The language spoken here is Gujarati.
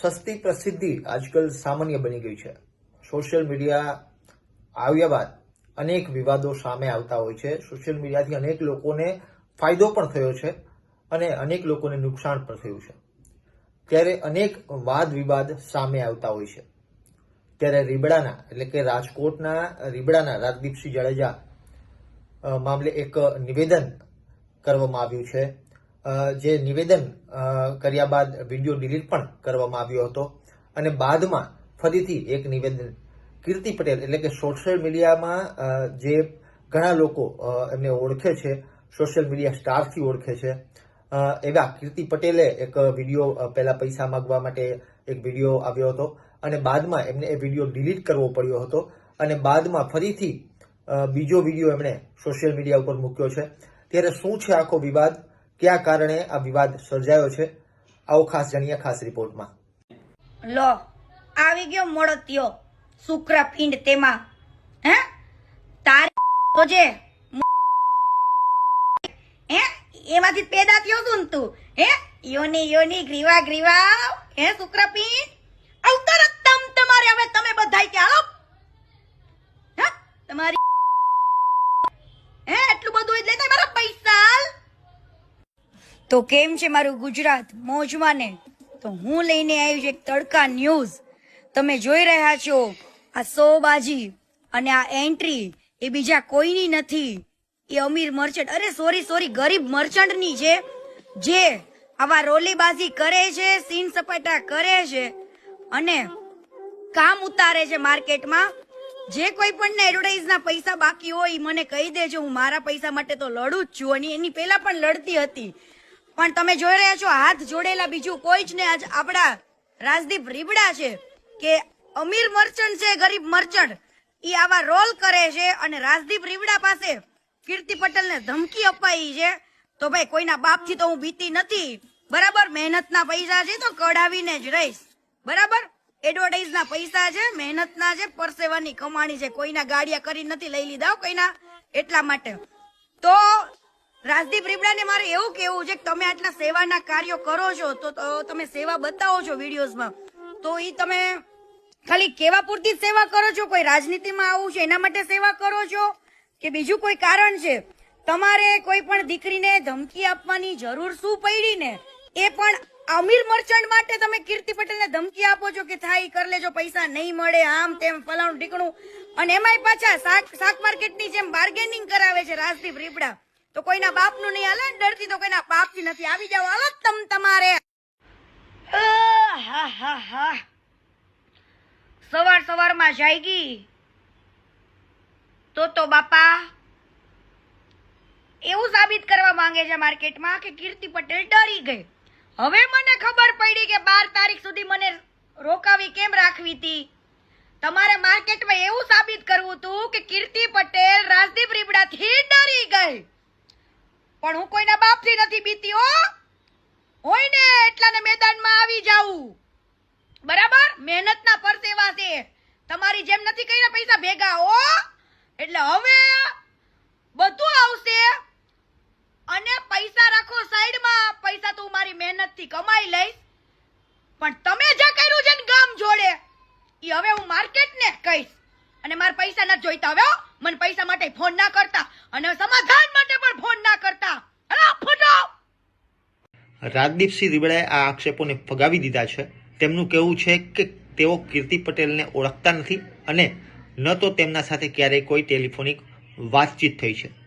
સસ્તી પ્રસિદ્ધિ આજકાલ સામાન્ય બની ગઈ છે. સોશિયલ મીડિયા આવ્યા બાદ અનેક વિવાદો સામે આવતા હોય છે. સોશિયલ મીડિયાથી અનેક લોકોને ફાયદો પણ થયો છે અને અનેક લોકોને નુકસાન પણ થયું છે. ત્યારે અનેક વાદ વિવાદ સામે આવતા હોય છે. ત્યારે રીબડાના, એટલે કે રાજકોટના રીબડાના રાજદીપસિંહ જાડેજા મામલે એક નિવેદન કરવામાં આવ્યું છે. જે નિવેદન કર્યા બાદ વીડિયો ડિલીટ પણ કરવામાં આવ્યો હતો. અને બાદમાં ફરીથી એક નિવેદન, કીર્તિ પટેલ એટલે કે સોશિયલ મીડિયામાં જે ઘણા લોકો એમને ઓળખે છે સોશિયલ મીડિયા સ્ટારથી ઓળખે છે. એવા કીર્તિ પટેલે એક વીડિયો પહેલા પૈસા માંગવા માટે એક વીડિયો આવ્યો હતો. અને બાદમાં એમને એ વીડિયો ડિલીટ કરવો પડ્યો હતો. અને બાદમાં ફરીથી બીજો વીડિયો એમણે સોશિયલ મીડિયા ઉપર મૂક્યો છે. ત્યારે શું છે આખો વિવાદ? કયા કારણે આ વિવાદ સર્જાયો છે? આવો ખાસ જાણીએ ખાસ રિપોર્ટમાં. લો, આવી ગયો મોડત્યો શુક્ર પિંડ તેમાં. હે? તારી તો જે હે? એમાંથી પેદા થયો છું તું. હે? યોની યોની, ગ્રીવા ગ્રીવા હે શુક્રપિંડ અવતર તમ તમારે હવે તમે બધાય કે હાલો તમારી હે એટલું બધું જ લેતા મારા પૈસા હાલ. તો કેમ છે મારું ગુજરાત મોજમાં ને? તો હું લઈને આવ્યું છું એક તડકા ન્યૂઝ. તમે જોઈ રહ્યા છો આ સોબાજી અને આ એન્ટ્રી એ બીજા કોઈની નથી. એ અમીર મર્ચન્ટ અરે સોરી સોરી ગરીબ મર્ચન્ટની છે, જે આવા રોલીબાજી કરે છે, સીન સપાટા કરે છે અને કામ ઉતારે છે માર્કેટમાં. જે કોઈ પણ એડવર્ટાઇઝના પૈસા બાકી હોય મને કહી દેજો, હું મારા પૈસા માટે તો લડું જ છું અને એની પહેલા પણ લડતી હતી. પણ તમે જોઈ રહ્યા છો, હાથ જોડેલા બીજું કોઈ જ ને આજ આપણા રાજદીપ રીબડા છે કે અમીર મર્ચન્ટ છે, ગરીબ મર્ચન્ટ. એ આવા રોલ કરે છે અને રાજદીપ રીબડા પાસે કીર્તિ પટેલને ધમકી અપાઈ છે. તો ભાઈ, કોઈના બાપથી તો હું બીતી નથી. બરાબર? મહેનતના પૈસા છે તો કઢાવીને જ રહીશ. બરાબર? એડવર્ટાઇઝ ના પૈસા છે, મહેનતના છે પરસેવાની કમાણી છે. કોઈના ગાડિયા કરી નથી લઈ લીધા કોઈના એટલા માટે. તો રાજદીપ રીબડાને મારે એવું કેવું છે કે તમે આટલા સેવાના કાર્યો કરો છો, તો તમે સેવા બતાવો છો વિડીયોઝમાં. તો ઈ તમે ખાલી કેવા પૂરતી સેવા કરો છો? કોઈ રાજનીતિમાં આવું છે, એના માટે સેવા કરો છો? કે બીજું કોઈ કારણ છે? તમારે કોઈ પણ દીકરીને ધમકી આપવાની જરૂર શું પડી ને? એ પણ અમીર મર્ચન્ટ માટે તમે કીર્તિ પટેલને ધમકી આપો છો કે થાય કરી લેજો, પૈસા નહીં મળે, આમ તેમ, ફલાણું ઢીકણું. અને એમાંય પાછા શાક શાક માર્કેટની જેમ બાર્ગેનિંગ કરાવે છે રાજદીપ રીપડા તો કોઈના બાપનું નહીં હાલે ડરતી તો કોઈના બાપથી નથી. આવી જાવ હાલો તમ તમારે. હા સવાર સવારમાં જાયગી તો તો બાપા, એવું સાબિત કરવા માંગે છે માર્કેટમાં કે કીર્તિ પટેલ ડરી ગઈ. હવે મને ખબર પડી કે બાર તારીખ સુધી મને રોકાવી કેમ રાખવી હતી તમારે માર્કેટમાં એવું સાબિત કરવું હતું કે કીર્તિ પટેલ રાજદીપ ગઈ પણ હું કોઈના બાપથી નથી બીતી, હો. હોય ને એટલાને મેદાનમાં આવી જાઉં. બરાબર? મહેનતના પરસેવા છે. તમારી જેમ નથી કર્યા પૈસા ભેગા, હો. એટલે હવે બધું આવશે. અને પૈસા રાખો સાઈડમાં. પૈસા તો મારી મારી મહેનતથી કમાઈ લઈશ. પણ તમે જે કર્યું છે ને ગામ જોડે એ હવે હું માર્કેટને કહીશ. અને મારા પૈસા નથી જોઈતા, હવે મને પૈસા માટે ફોન ના કરતા. અને સમાધાન માટે પણ ફોન ના કરતા. રાજદીપસિંહ રીબડાએ આ આક્ષેપોને ફગાવી દીધા છે. તેમનું કહેવું છે કે તેઓ કીર્તિ પટેલને ઓળખતા નથી અને ન તો તેમના સાથે ક્યારેય કોઈ ટેલિફોનિક વાતચીત થઈ છે.